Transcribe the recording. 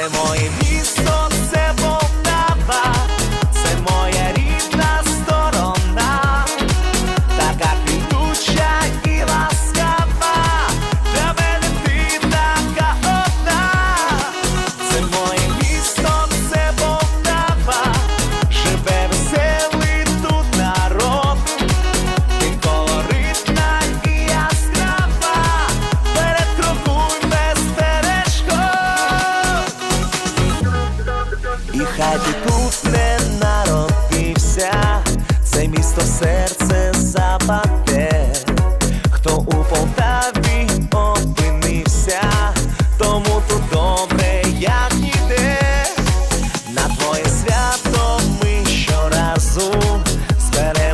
Будемо і і хай ти тут не народився, це місто серце западе, хто у Полтаві опинився, тому тут добре, як ніде, на твоє свято ми щоразу зберемо.